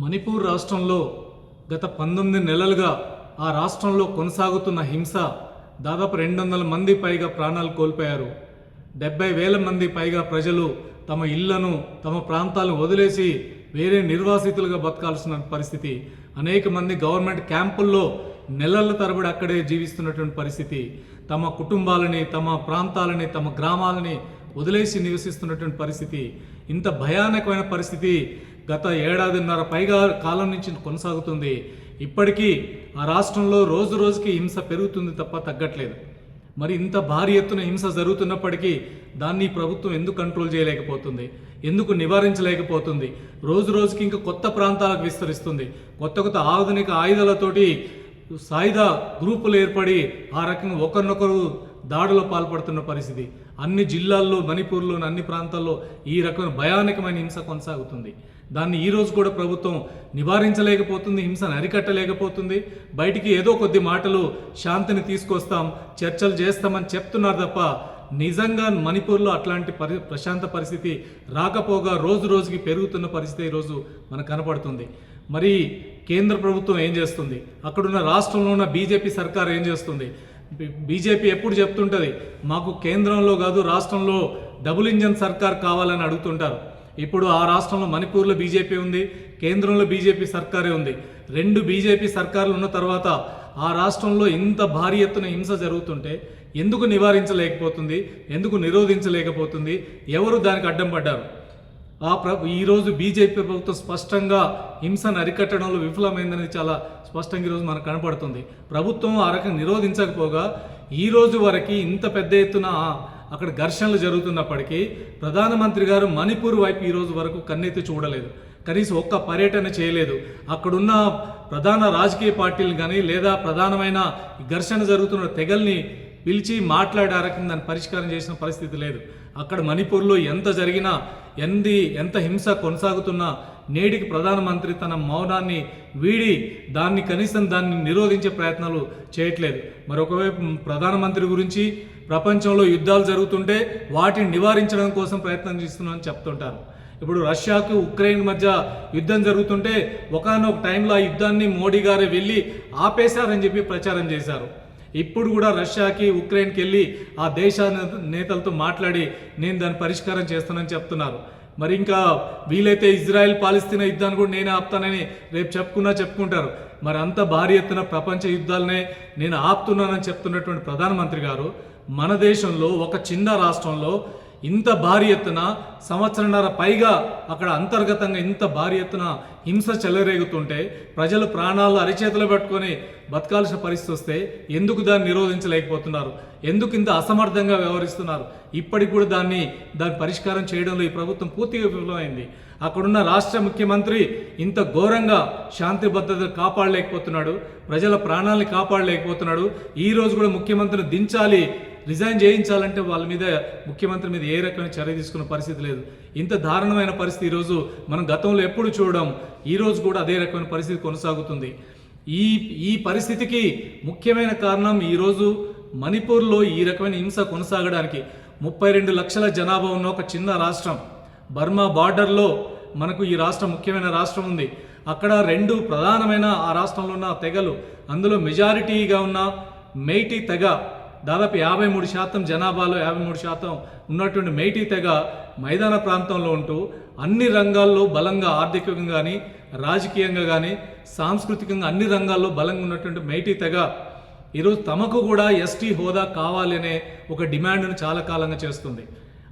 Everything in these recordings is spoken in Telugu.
మణిపూర్ రాష్ట్రంలో గత పంతొమ్మిది నెలలుగా ఆ రాష్ట్రంలో కొనసాగుతున్న హింస దాదాపు రెండు వందల మంది పైగా ప్రాణాలు కోల్పోయారు. డెబ్బై వేల మంది పైగా ప్రజలు తమ ఇళ్ళను తమ ప్రాంతాలను వదిలేసి వేరే నిర్వాసితులుగా బతకాల్సిన పరిస్థితి అనేక మంది గవర్నమెంట్ క్యాంపుల్లో నెలల తరబడి అక్కడే జీవిస్తున్నటువంటి పరిస్థితి తమ కుటుంబాలని తమ ప్రాంతాలని తమ గ్రామాలని వదిలేసి నివసిస్తున్నటువంటి పరిస్థితి ఇంత భయానకమైన పరిస్థితి గత ఏడాదిన్నర పైగా కాలం నుంచి కొనసాగుతుంది. ఇప్పటికీ ఆ రాష్ట్రంలో రోజు రోజుకి హింస పెరుగుతుంది తప్ప తగ్గట్లేదు. మరి ఇంత భారీ ఎత్తున హింస జరుగుతున్నప్పటికీ దాన్ని ప్రభుత్వం ఎందుకు కంట్రోల్ చేయలేకపోతుంది? ఎందుకు నివారించలేకపోతుంది? రోజు రోజుకి ఇంకా కొత్త ప్రాంతాలకు విస్తరిస్తుంది. కొత్త కొత్త ఆధునిక ఆయుధాలతోటి సాయుధ గ్రూపులు ఏర్పడి ఆ రకంగా ఒకరినొకరు దాడులో పాల్పడుతున్న పరిస్థితి. అన్ని జిల్లాల్లో మణిపూర్లో అన్ని ప్రాంతాల్లో ఈ రకమైన భయానకమైన హింస కొనసాగుతుంది. దాన్ని ఈ రోజు కూడా ప్రభుత్వం నివారించలేకపోతుంది హింసను అరికట్టలేకపోతుంది. బయటికి ఏదో కొద్ది మాటలు శాంతిని తీసుకొస్తాం చర్చలు చేస్తామని చెప్తున్నారు తప్ప నిజంగా మణిపూర్లో అట్లాంటి పరి ప్రశాంత పరిస్థితి రాకపోగా రోజు రోజుకి పెరుగుతున్న పరిస్థితి ఈరోజు మనకు కనపడుతుంది. మరి కేంద్ర ప్రభుత్వం ఏం చేస్తుంది? అక్కడున్న రాష్ట్రంలో ఉన్న బీజేపీ సర్కార్ ఏం చేస్తుంది? బీజేపీ ఎప్పుడు చెప్తుంటుంది మాకు కేంద్రంలో కాదు రాష్ట్రంలో డబుల్ ఇంజన్ సర్కార్ కావాలని అడుగుతుంటారు. ఇప్పుడు ఆ రాష్ట్రంలో మణిపూర్లో బీజేపీ ఉంది కేంద్రంలో బీజేపీ సర్కారే ఉంది. రెండు బీజేపీ సర్కార్లు ఉన్న తర్వాత ఆ రాష్ట్రంలో ఇంత భారీ ఎత్తున హింస జరుగుతుంటే ఎందుకు నివారించలేకపోతుంది ఎందుకు నిరోధించలేకపోతుంది ఎవరు దానికి అడ్డం పడ్డారు? ఆ ప్ర ఈరోజు బీజేపీ ప్రభుత్వం స్పష్టంగా హింసను అరికట్టడంలో విఫలమైందని చాలా స్పష్టంగా ఈరోజు మనకు కనపడుతుంది. ప్రభుత్వం ఆ రకంగా నిరోధించకపోగా ఈ రోజు వరకు ఇంత పెద్ద ఎత్తున అక్కడ ఘర్షణలు జరుగుతున్నప్పటికీ ప్రధానమంత్రి గారు మణిపూర్ వైపు ఈ రోజు వరకు కన్నెత్తి చూడలేదు. కనీసం ఒక్క పర్యటన చేయలేదు. అక్కడున్న ప్రధాన రాజకీయ పార్టీలు కానీ లేదా ప్రధానమైన ఈ ఘర్షణ జరుగుతున్న తెగల్ని పిలిచి మాట్లాడే ఆ రకంగా దాన్ని పరిష్కారం చేసిన పరిస్థితి లేదు. అక్కడ మణిపూర్లో ఎంత జరిగినా ఎంది ఎంత హింస కొనసాగుతున్నా నేటికి ప్రధానమంత్రి తన మౌనాన్ని వీడి దాన్ని కనీసం దాన్ని నిరోధించే ప్రయత్నాలు చేయట్లేదు. మరొకవైపు ప్రధానమంత్రి గురించి ప్రపంచంలో యుద్ధాలు జరుగుతుంటే వాటిని నివారించడం కోసం ప్రయత్నం చేస్తున్నామని చెప్తుంటారు. ఇప్పుడు రష్యాకు ఉక్రెయిన్ మధ్య యుద్ధం జరుగుతుంటే ఒకనొక టైంలో ఆ యుద్ధాన్ని మోడీ గారే వెళ్ళి ఆపేశారని చెప్పి ప్రచారం చేశారు. ఇప్పుడు కూడా రష్యాకి ఉక్రెయిన్కి వెళ్ళి ఆ దేశ నేతలతో మాట్లాడి నేను దాని పరిష్కారం చేస్తానని చెప్తున్నారు. మరి ఇంకా వీలైతే ఇజ్రాయెల్ పాలిస్తీనా యుద్ధాన్ని కూడా నేనే ఆపుతానని రేపు చెప్పుకున్నా చెప్పుకుంటారు. మరి అంత భారీ ఎత్తున ప్రపంచ యుద్ధాలనే నేను ఆపుతున్నానని చెప్తున్నటువంటి ప్రధానమంత్రి గారు మన దేశంలో ఒక చిన్న రాష్ట్రంలో ఇంత భారీ ఎత్తున సంవత్సరంన్నర పైగా అక్కడ అంతర్గతంగా ఇంత భారీ ఎత్తున హింస చెలరేగుతుంటే ప్రజలు ప్రాణాలు అరిచేతులు పెట్టుకొని బతకాల్సిన పరిస్థితి వస్తే ఎందుకు దాన్ని నిరోధించలేకపోతున్నారు? ఎందుకు ఇంత అసమర్థంగా వ్యవహరిస్తున్నారు? ఇప్పటికి కూడా దాన్ని దాని పరిష్కారం చేయడంలో ఈ ప్రభుత్వం పూర్తిగా విఫలమైంది. అక్కడున్న రాష్ట్ర ముఖ్యమంత్రి ఇంత ఘోరంగా శాంతి భద్రత కాపాడలేకపోతున్నాడు ప్రజల ప్రాణాలని కాపాడలేకపోతున్నాడు. ఈ రోజు కూడా ముఖ్యమంత్రిని దించాలి రిజైన్ చేయించాలంటే వాళ్ళ మీద ముఖ్యమంత్రి మీద ఏ రకమైన చర్య తీసుకున్న పరిస్థితి లేదు. ఇంత దారుణమైన పరిస్థితి ఈరోజు మనం గతంలో ఎప్పుడు చూడడం ఈ రోజు కూడా అదే రకమైన పరిస్థితి కొనసాగుతుంది. ఈ ఈ పరిస్థితికి ముఖ్యమైన కారణం ఈరోజు మణిపూర్లో ఈ రకమైన హింస కొనసాగడానికి. ముప్పై రెండు లక్షల జనాభా ఉన్న ఒక చిన్న రాష్ట్రం బర్మా బార్డర్లో మనకు ఈ రాష్ట్రం ముఖ్యమైన రాష్ట్రం ఉంది. అక్కడ రెండు ప్రధానమైన ఆ రాష్ట్రంలో ఉన్న తెగలు అందులో మెజారిటీగా ఉన్న మెయిటీ తెగ దాదాపు యాభై మూడు శాతం జనాభాలో యాభై మూడు శాతం ఉన్నటువంటి మేటీ తెగ మైదాన ప్రాంతంలో ఉంటూ అన్ని రంగాల్లో బలంగా ఆర్థికంగా కానీ రాజకీయంగా కానీ సాంస్కృతికంగా అన్ని రంగాల్లో బలంగా ఉన్నటువంటి మేటీ తెగ ఈరోజు తమకు కూడా ఎస్టీ హోదా కావాలి అనే ఒక డిమాండ్ను చాలా కాలంగా చేస్తుంది.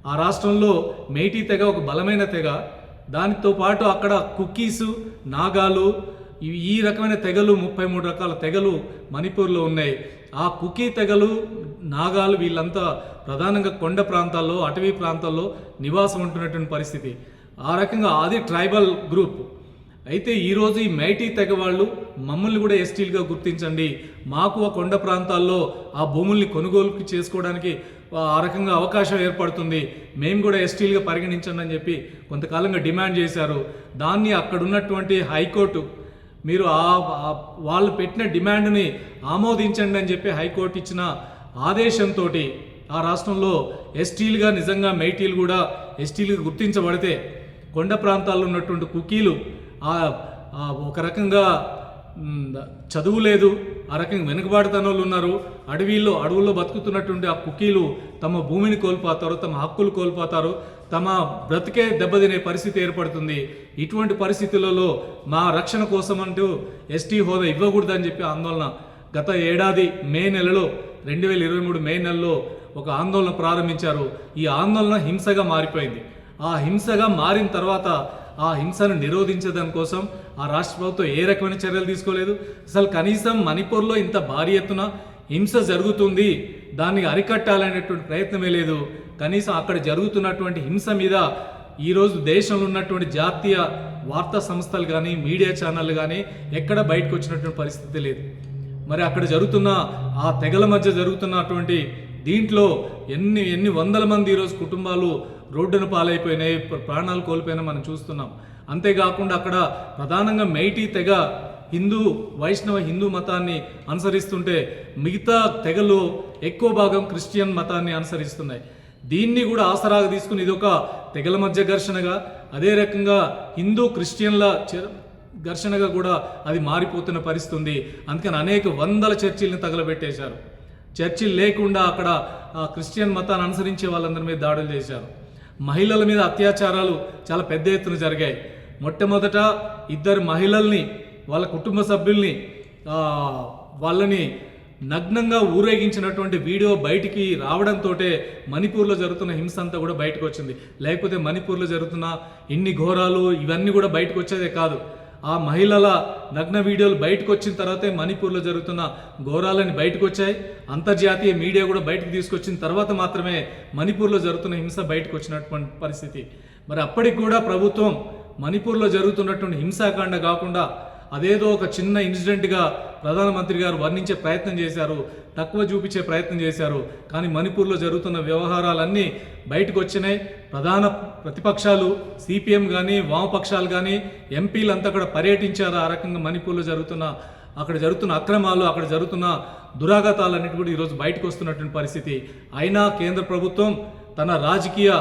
ఆ రాష్ట్రంలో మేటీ తెగ ఒక బలమైన తెగ. దానితో పాటు అక్కడ కుక్కీసు నాగాలు ఈ రకమైన తెగలు ముప్పై మూడు రకాల తెగలు మణిపూర్లో ఉన్నాయి. ఆ కుకీ తెగలు నాగాలు వీళ్ళంతా ప్రధానంగా కొండ ప్రాంతాల్లో అటవీ ప్రాంతాల్లో నివాసం ఉంటున్నటువంటి పరిస్థితి. ఆ రకంగా అది ట్రైబల్ గ్రూప్. అయితే ఈరోజు ఈ మైటీ తెగ వాళ్ళు మమ్మల్ని కూడా ఎస్టీలుగా గుర్తించండి. మాకు ఆ కొండ ప్రాంతాల్లో ఆ భూముల్ని కొనుగోలు చేసుకోవడానికి ఆ రకంగా అవకాశం ఏర్పడుతుంది. మేము కూడా ఎస్టీలుగా పరిగణించండి అని చెప్పి కొంతకాలంగా డిమాండ్ చేశారు. దాన్ని అక్కడున్నటువంటి హైకోర్టు మీరు ఆ వాళ్ళు పెట్టిన డిమాండ్ని ఆమోదించండి అని చెప్పి హైకోర్టు ఇచ్చిన ఆదేశంతో ఆ రాష్ట్రంలో ఎస్టీలుగా నిజంగా మైటీలు కూడా ఎస్టీలుగా గుర్తించబడితే కొండ ప్రాంతాల్లో ఉన్నటువంటి కుకీలు ఒక రకంగా చదువు లేదు. ఆ రకంగా వెనుకబాటుతనం వాళ్ళు ఉన్నారు. అడవిలో అడవుల్లో బతుకుతున్నటువంటి ఆ కుకీలు తమ భూమిని కోల్పోతారు తమ హక్కులు కోల్పోతారు తమ బ్రతికే దెబ్బతినే పరిస్థితి ఏర్పడుతుంది. ఇటువంటి పరిస్థితులలో మా రక్షణ కోసం అంటూ ఎస్టీ హోదా ఇవ్వకూడదని చెప్పి ఆందోళన గత ఏడాది మే నెలలో రెండు వేల ఇరవై మూడు మే నెలలో ఒక ఆందోళన ప్రారంభించారు. ఈ ఆందోళన హింసగా మారిపోయింది. ఆ హింసగా మారిన తర్వాత ఆ హింసను నిరోధించడం కోసం ఆ రాష్ట్ర ప్రభుత్వం ఏ రకమైన చర్యలు తీసుకోలేదు. అసలు కనీసం మణిపూర్లో ఇంత భారీ ఎత్తున హింస జరుగుతుంది దాన్ని అరికట్టాలనేటువంటి ప్రయత్నమే లేదు. కనీసం అక్కడ జరుగుతున్నటువంటి హింస మీద ఈరోజు దేశంలో ఉన్నటువంటి జాతీయ వార్తా సంస్థలు కానీ మీడియా ఛానళ్ళు కానీ ఎక్కడ బయటకు వచ్చినటువంటి పరిస్థితి లేదు. మరి అక్కడ జరుగుతున్న ఆ తెగల మధ్య జరుగుతున్నటువంటి దీంట్లో ఎన్ని ఎన్ని వందల మంది ఈరోజు కుటుంబాలు రోడ్డున పాలైపోయినాయి ప్రాణాలు కోల్పోయినా మనం చూస్తున్నాం. అంతేకాకుండా అక్కడ ప్రధానంగా మైటీ తెగ హిందూ వైష్ణవ హిందూ మతాన్ని అనుసరిస్తుంటే మిగతా తెగలు ఎక్కువ భాగం క్రిస్టియన్ మతాన్ని అనుసరిస్తున్నాయి. దీన్ని కూడా ఆసరాగా తీసుకుని ఇది ఒక తెగల మధ్య ఘర్షణగా అదే రకంగా హిందూ క్రిస్టియన్ల ఘర్షణగా కూడా అది మారిపోతున్న పరిస్థితి ఉంది. అందుకని అనేక వందల చర్చిల్ని తగలబెట్టేశారు. చర్చి లేకుండా అక్కడ క్రిస్టియన్ మతాన్ని అనుసరించే వాళ్ళందరి మీద దాడులు చేశారు. మహిళల మీద అత్యాచారాలు చాలా పెద్ద ఎత్తున జరిగాయి. మొట్టమొదట ఇద్దరు మహిళల్ని వాళ్ళ కుటుంబ సభ్యుల్ని వాళ్ళని నగ్నంగా ఊరేగించినటువంటి వీడియో బయటికి రావడంతో మణిపూర్లో జరుగుతున్న హింస అంతా కూడా బయటకు వచ్చింది. లేకపోతే మణిపూర్లో జరుగుతున్న ఇన్ని ఘోరాలు ఇవన్నీ కూడా బయటకు వచ్చేదే కాదు. ఆ మహిళల నగ్న వీడియోలు బయటకు వచ్చిన తర్వాతే మణిపూర్లో జరుగుతున్న ఘోరాలని బయటకు వచ్చాయి అంతర్జాతీయ మీడియా కూడా బయటకు తీసుకొచ్చిన తర్వాత మాత్రమే మణిపూర్లో జరుగుతున్న హింస బయటకు వచ్చినటువంటి పరిస్థితి. మరి అప్పటికి కూడా ప్రభుత్వం మణిపూర్లో జరుగుతున్నటువంటి హింసాకాండ కాకుండా అదేదో ఒక చిన్న ఇన్సిడెంట్గా ప్రధానమంత్రి గారు వర్ణించే ప్రయత్నం చేశారు తక్కువ చూపించే ప్రయత్నం చేశారు. కానీ మణిపూర్లో జరుగుతున్న వ్యవహారాలన్నీ బయటకు వచ్చినాయి ప్రధాన ప్రతిపక్షాలు సిపిఎం కానీ వామపక్షాలు కానీ ఎంపీలంతా కూడా పర్యటించారు. ఆ రకంగా మణిపూర్లో జరుగుతున్న అక్కడ జరుగుతున్న అక్రమాలు అక్కడ జరుగుతున్న దురాఘాతాలన్నిటి కూడా ఈరోజు బయటకు వస్తున్నటువంటి పరిస్థితి. అయినా కేంద్ర ప్రభుత్వం తన రాజకీయ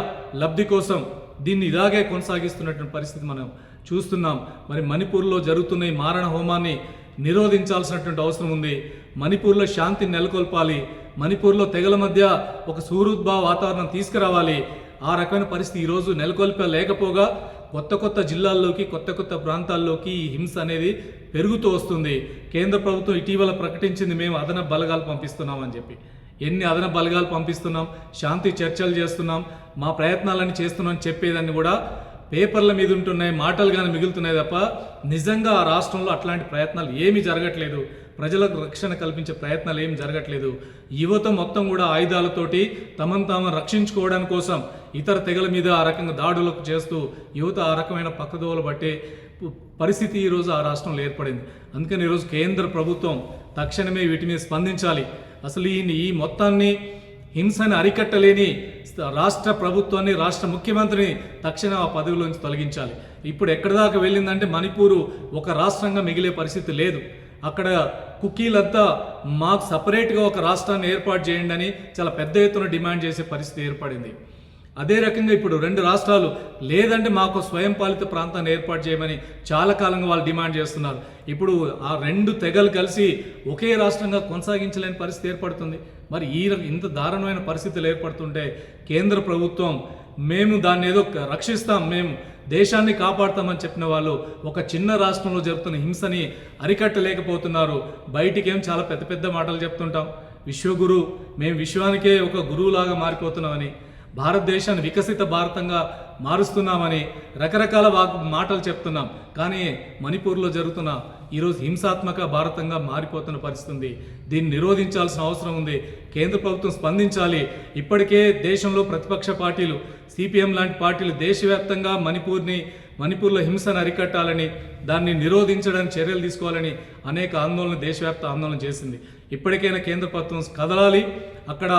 లబ్ధి కోసం దీన్ని ఇలాగే కొనసాగిస్తున్నటువంటి పరిస్థితి మనం చూస్తున్నాం. మరి మణిపూర్లో జరుగుతున్న ఈ మారణ హోమాన్ని నిరోధించాల్సినటువంటి అవసరం ఉంది. మణిపూర్లో శాంతిని నెలకొల్పాలి. మణిపూర్లో తెగల మధ్య ఒక సూహృద్భావ వాతావరణం తీసుకురావాలి. ఆ రకమైన పరిస్థితి ఈరోజు నెలకొల్పలేకపోగా కొత్త కొత్త జిల్లాల్లోకి కొత్త కొత్త ప్రాంతాల్లోకి ఈ హింస అనేది పెరుగుతూ వస్తుంది. కేంద్ర ప్రభుత్వం ఇటీవల ప్రకటించింది మేము అదనపు బలగాలు పంపిస్తున్నామని చెప్పి. ఎన్ని అదనపు బలగాలు పంపిస్తున్నాం? శాంతి చర్చలు చేస్తున్నాం. మా ప్రయత్నాలన్నీ చేస్తున్నాం చెప్పేదాన్ని కూడా పేపర్ల మీద ఉంటున్నాయి మాటలు కానీ మిగులుతున్నాయి తప్ప నిజంగా ఆ రాష్ట్రంలో అట్లాంటి ప్రయత్నాలు ఏమీ జరగట్లేదు. ప్రజలకు రక్షణ కల్పించే ప్రయత్నాలు ఏమి జరగట్లేదు. యువత మొత్తం కూడా ఆయుధాలతోటి తమను తాము రక్షించుకోవడానికి కోసం ఇతర తెగల మీద ఆ రకంగా దాడులకు చేస్తూ యువత ఆ రకమైన పక్కదోవలు పట్టే పరిస్థితి ఈరోజు ఆ రాష్ట్రంలో ఏర్పడింది. అందుకని ఈరోజు కేంద్ర ప్రభుత్వం తక్షణమే వీటి మీద స్పందించాలి. అసలు ఈ మొత్తాన్ని హింసను అరికట్టలేని రాష్ట్ర ప్రభుత్వాన్ని రాష్ట్ర ముఖ్యమంత్రిని తక్షణం ఆ పదవిలోంచి తొలగించాలి. ఇప్పుడు ఎక్కడి దాకా వెళ్ళిందంటే మణిపూరు ఒక రాష్ట్రంగా మిగిలే పరిస్థితి లేదు. అక్కడ కుకీలంతా మాకు సపరేట్గా ఒక రాష్ట్రాన్ని ఏర్పాటు చేయండి అని చాలా పెద్ద ఎత్తున డిమాండ్ చేసే పరిస్థితి ఏర్పడింది. అదే రకంగా ఇప్పుడు రెండు రాష్ట్రాలు లేదంటే మాకు స్వయం పాలిత ప్రాంతాన్ని ఏర్పాటు చేయమని చాలా కాలంగా వాళ్ళు డిమాండ్ చేస్తున్నారు. ఇప్పుడు ఆ రెండు తెగలు కలిసి ఒకే రాష్ట్రంగా కొనసాగించలేని పరిస్థితి ఏర్పడుతుంది. మరి ఈ ఇంత దారుణమైన పరిస్థితులు ఏర్పడుతుంటే కేంద్ర ప్రభుత్వం మేము దాన్ని ఏదో రక్షిస్తాం మేము దేశాన్ని కాపాడుతామని చెప్పిన వాళ్ళు ఒక చిన్న రాష్ట్రంలో జరుగుతున్న హింసని అరికట్టలేకపోతున్నారు. బయటికేం చాలా పెద్ద పెద్ద మాటలు చెప్తుంటాం. విశ్వగురు మేము విశ్వానికే ఒక గురువులాగా మారిపోతున్నామని. భారతదేశాన్ని వికసిత భారతంగా మారుస్తున్నామని రకరకాల మాటలు చెప్తున్నాం. కానీ మణిపూర్లో జరుగుతున్న ఈరోజు హింసాత్మక భారతంగా మారిపోతున్న పరిస్థితుంది. దీన్ని నిరోధించాల్సిన అవసరం ఉంది. కేంద్ర ప్రభుత్వం స్పందించాలి. ఇప్పటికే దేశంలో ప్రతిపక్ష పార్టీలు సిపిఎం లాంటి పార్టీలు దేశవ్యాప్తంగా మణిపూర్ని మణిపూర్లో హింసను అరికట్టాలని దాన్ని నిరోధించడానికి చర్యలు తీసుకోవాలని అనేక ఆందోళన దేశవ్యాప్త ఆందోళన చేసింది. ఇప్పటికైనా కేంద్ర ప్రభుత్వం కదలాలి అక్కడ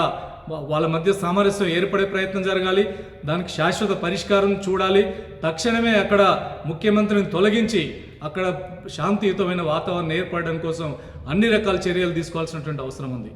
వాళ్ళ మధ్య సామరస్యం ఏర్పడే ప్రయత్నం జరగాలి దానికి శాశ్వత పరిష్కారం చూడాలి తక్షణమే అక్కడ ముఖ్యమంత్రిని తొలగించి అక్కడ శాంతియుతమైన వాతావరణం ఏర్పడడం కోసం అన్ని రకాల చర్యలు తీసుకోవాల్సినటువంటి అవసరం ఉంది.